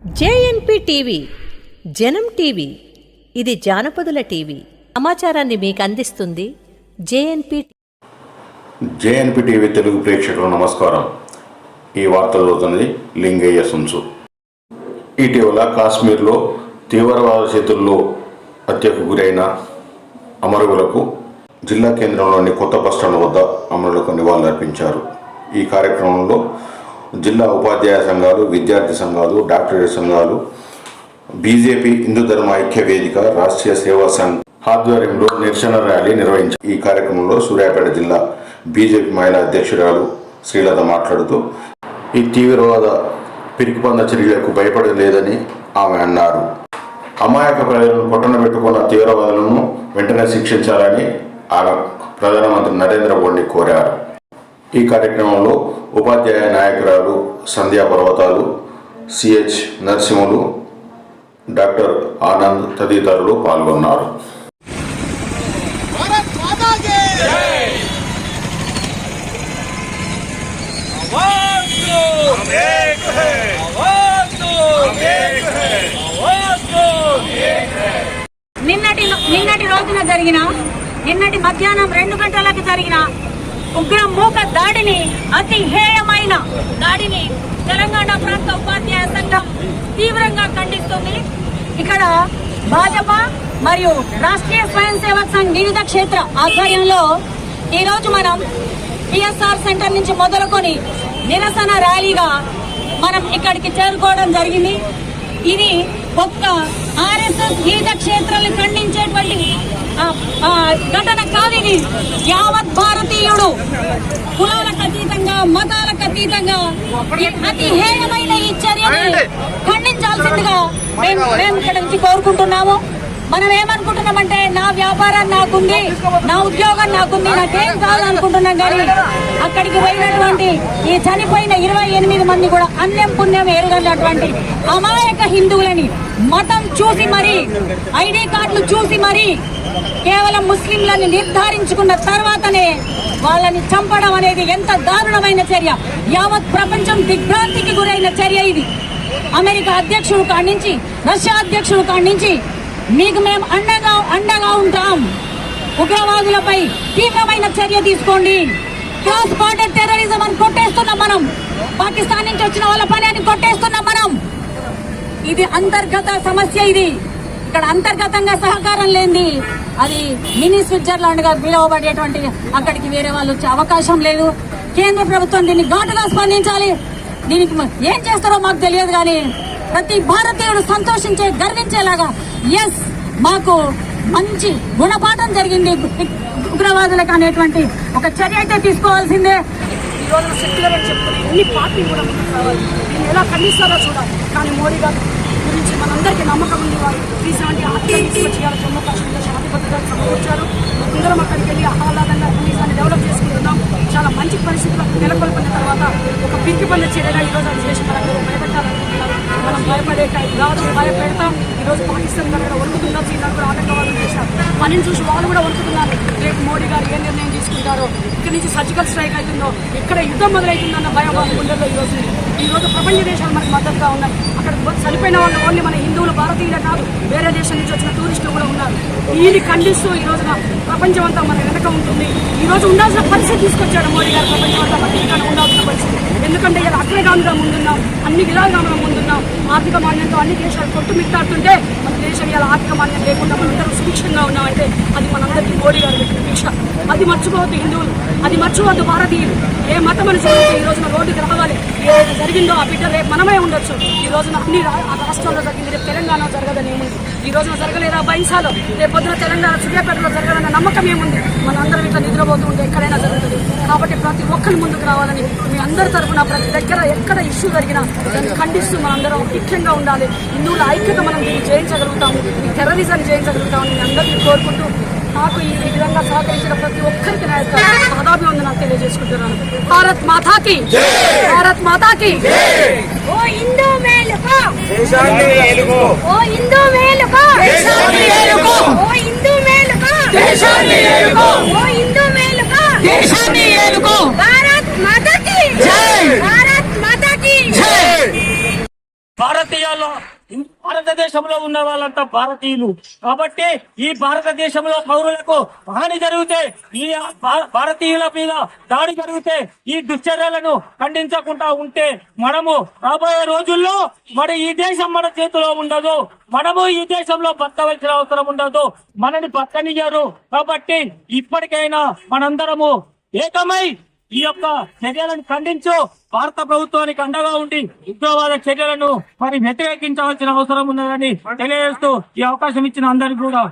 JNP TV జనం TV ఇది జానపదుల TV. సమాచారాన్ని మీకు అందిస్తుంది జేఎన్పి జేఎన్పి టీవీ తెలుగు ప్రేక్షకులకు నమస్కారం. ఈ వార్తలు చదువుతున్నది లింగయ్య సుంసు. ఇటీవల కాశ్మీర్లో తీవ్రవాద చేతుల్లో హత్యకు గురైన అమరువులకు జిల్లా కేంద్రంలోని కొత్త బస్టాండ్ వద్ద అమరులకు నివాళులర్పించారు. ఈ కార్యక్రమంలో జిల్లా ఉపాధ్యాయ సంఘాలు విద్యార్థి సంఘాలు డాక్టరేట్ సంఘాలు బీజేపీ హిందూ ధర్మ ఐక్య వేదిక రాష్ట్రీయ సేవా సంఘ్ ఆధ్వర్యంలో నిరసన ర్యాలీ నిర్వహించారు. ఈ కార్యక్రమంలో సూర్యాపేట జిల్లా బీజేపీ మహిళా అధ్యక్షురాలు శ్రీలత మాట్లాడుతూ ఈ తీవ్రవాద పిరికిపంద చర్యలకు భయపడలేదని ఆమె అన్నారు. అమాయక ప్రజలను పొట్టన పెట్టుకున్న తీవ్రవాదులను వెంటనే శిక్షించాలని ఆమె ప్రధానమంత్రి నరేంద్ర మోడీ కోరారు. ఈ కార్యక్రమంలో ఉపాధ్యాయ నాయకురాలు సంధ్యా పర్వతాలు సిహెచ్ నరసింహులు డాక్టర్ ఆనంద్ తదితరులు పాల్గొన్నారు. నిన్నటి నిన్నటి రోజున జరిగిన నిన్నటి మధ్యాహ్నం రెండు గంటలకు జరిగిన ఉగ్ర మూక దాడిని అతి హేయమైన దాడిని తెలంగాణ ప్రాంత ఉపాధ్యాయ సంఘం తీవ్రంగా ఖండిస్తుంది. ఇక్కడ భాజపా మరియు రాష్ట్రీయ స్వయం సేవక్ సంఘ్ వివిధ క్షేత్ర ఆధ్వర్యంలో ఈ రోజు మనం పిఎస్ఆర్ సెంటర్ నుంచి మొదలుకొని నిరసన ర్యాలీగా మనం ఇక్కడికి చేరుకోవడం జరిగింది. ఇది ఒక్క ఆర్ఎస్ఎస్ వివిధ క్షేత్రాలను ఖండించేటువంటి ఘటన కాదు ఇది యావత్ భారతీయుడు కులాలకు అతీతంగా మతాలకు అతీతంగా అతి హేయమైన ఈ చర్యని ఖండించాల్సిందిగా మేము మేము ఇక్కడ నుంచి కోరుకుంటున్నాము. మనం ఏమనుకుంటున్నామంటే నా వ్యాపారం నాకుంది నా ఉద్యోగం నాకుంది నాకేం కావాలనుకుంటున్నాం కానీ అక్కడికి పోయినటువంటి ఈ చనిపోయిన ఇరవై ఎనిమిది మంది కూడా అన్యం పుణ్యం ఎరుగనటువంటి అమాయక హిందువులని మతం చూసి మరి ఐడి కార్డులు చూసి మరి కేవలం ముస్లింలని నిర్ధారించుకున్న తర్వాతనే వాళ్ళని చంపడం అనేది ఎంత దారుణమైన చర్య. యావత్ ప్రపంచం దిగ్భ్రాంతికి గురైన చర్య ఇది. అమెరికా అధ్యక్షుడు కాడి నుంచి రష్యా అధ్యక్షుడు కాడి నుంచి మీకు మేము అండగా అండగా ఉంటాం. ఉగ్రవాదులపై తీవ్రమైన చర్య తీసుకోండి. క్రాస్ బార్డర్ టెర్రరిజం అని కొట్టేస్తున్నాం మనం. పాకిస్తాన్ నుంచి వచ్చిన వాళ్ళ పని అని కొట్టేస్తున్నాం మనం. ఇది అంతర్గత సమస్య ఇది. ఇక్కడ అంతర్గతంగా సహకారం లేనిది. అది మినీ స్విట్జర్లాండ్గా పిలువబడేటువంటి అక్కడికి వేరే వాళ్ళు వచ్చే అవకాశం లేదు. కేంద్ర ప్రభుత్వం దీన్ని ఘాటుగా స్పందించాలి. దీనికి ఏం చేస్తారో మాకు తెలియదు కానీ ప్రతి భారతీయుడు సంతోషించే గర్వించేలాగా ఎస్ మాకు మంచి గుణపాఠం జరిగింది. ఉగ్రవాదులకు అనేటువంటి ఒక చర్య అయితే తీసుకోవాల్సిందే. ఈ రోజున సెక్యులర్ అని చెప్తున్న ఎన్ని పార్టీలు కూడా ముందుకు రావాలి. దీన్ని ఎలా ఖండిస్తారో చూడాలి. కానీ మోడీ గారు గురించి మనందరికీ నమ్మకం ఉంది వారు. త్రీ సెవెంటీ చేయాలి తీసుకొచ్చి జమ్మూ కాశ్మీర్లో శాంతి భద్రతలు సమకూర్చారు. అందరం అక్కడికి వెళ్ళి ఆహ్లాదంగా టూరిజాన్ని డెవలప్ చేసుకుంటున్నాం. చాలా మంచి పరిస్థితులు నెలకొల్పిన తర్వాత ఒక పిరికి పనుల చర్యగా ఈరోజు అది చేసి మనకు భయపడే భయపెడతాం ఈరోజు పాకిస్తాన్ అక్కడ వణుకుతుందా చీనా కూడా ఆటంకవాదం చేశారు. పనిని చూసి వాళ్ళు కూడా వణుకుతున్నారు రేపు మోడీ గారు ఏ నిర్ణయం తీసుకుంటారో ఇక్కడి నుంచి సర్జికల్ స్ట్రైక్ అవుతుందో ఎక్కడ యుద్ధం మొదలవుతుందన్న భయం వాళ్ళ గుండెల్లో ఈ రోజు ప్రపంచ దేశాలు మనకు మద్దతుగా ఉన్నాయి. అక్కడ చనిపోయిన వాళ్ళు ఓన్లీ మన హిందువులు భారతీయులే కాదు వేరే దేశం నుంచి వచ్చిన టూరిస్టులు కూడా ఉన్నారు. వీళ్ళు ఖండిస్తూ ఈ రోజున ప్రపంచం అంతా మన వెనక ఉంటుంది. ఈ రోజు ఉండాల్సిన పరిస్థితి తీసుకొచ్చాడు మోడీ గారు. ప్రపంచం అంతా మన ఉండాల్సిన పరిస్థితి. ఎందుకంటే ఇలా అగ్రగామిగా ముందున్నాం అన్ని విధాలుగా మనం ముందున్నాం. ఆర్థిక మాన్యంతో అన్ని దేశాలు కొట్టుమిట్టాడుతుంటే మన దేశం ఇలా ఆర్థిక మాన్యం లేకుండా మనందరూ సుభిక్షంగా ఉన్నామంటే అది మనందరికీ మోడీ గారు పెట్టిన దీక్ష. అది మర్చిపోవద్దు హిందువులు అది మర్చిపోవద్దు భారతీయులు. ఏ మతం అని ఈ రోజున రోడ్డుకి రావాలి. ఏదైతే జరిగిందో ఆ బిడ్డ రేపు మనమే ఉండొచ్చు. ఈ రోజున అన్ని రా- ఆ రాష్ట్రాల్లో జరిగింది రేపు తెలంగాణ జరగదని ఏముంది? ఈ రోజున జరగలేదా బైన్సాలో రేపు పొద్దున తెలంగాణ సూర్యాపేటలో జరగదన్న నమ్మకం ఏముంది? మనందరం ఇట్లా నిద్రపోతూ ఉంటే ఎక్కడైనా జరుగుతుంది. కాబట్టి ప్రతి ఒక్కరి ముందుకు రావాలని మీ అందరి తరఫున ప్రతి దగ్గర ఎక్కడ ఇష్యూ జరిగినా దాన్ని ఖండిస్తూ మనందరం ఐక్యంగా ఉండాలి. హిందువుల ఐక్యత మనం దీన్ని జయించగలుగుతాము. ఈ టెర్రరిజాన్ని జయించగలుగుతామని మీ అందరినీ కోరుకుంటూ నాకు ఈ విధంగా సహకరించిన ప్రతి ఒక్కరికి నా యొక్క పాదాభివందనాలు తెలియజేసుకుంటున్నాను. భారత్ మాతాకి భారత్ మాతాకి ఓ హిందూ మేలుకో! ఓ హిందూ మేలుకో! ఓ హిందూ మేలుకో దేశాన్ని ఏలుకో ఓ హిందూ మేలుకో దేశాన్ని ఏలుకో భారత్ మాతాకి జై! భారత్ మాతాకి జై భారతీయులు భారతదేశంలో ఉన్న వాళ్ళంతా భారతీయులు. కాబట్టి ఈ భారతదేశంలో పౌరులకు హాని జరిగితే ఈ భారతీయుల మీద దాడి జరిగితే ఈ దుశ్చర్యలను ఖండించకుండా ఉంటే మనము రాబోయే రోజుల్లో మరి ఈ దేశం మన చేతిలో ఉండదు. మనము ఈ దేశంలో బతకవలసిన అవసరం ఉండదు. మనని బతకనియ్యరు. కాబట్టి ఇప్పటికైనా మనందరము ఏకమై ఈ యొక్క చర్యలను ఖండించు. భారత ప్రభుత్వానికి అండగా ఉండి ఉగ్రవాద చర్యలను మరి వ్యతిరేకించవలసిన అవసరం ఉన్నదని తెలియజేస్తూ ఈ అవకాశం ఇచ్చిన అందరికీ కూడా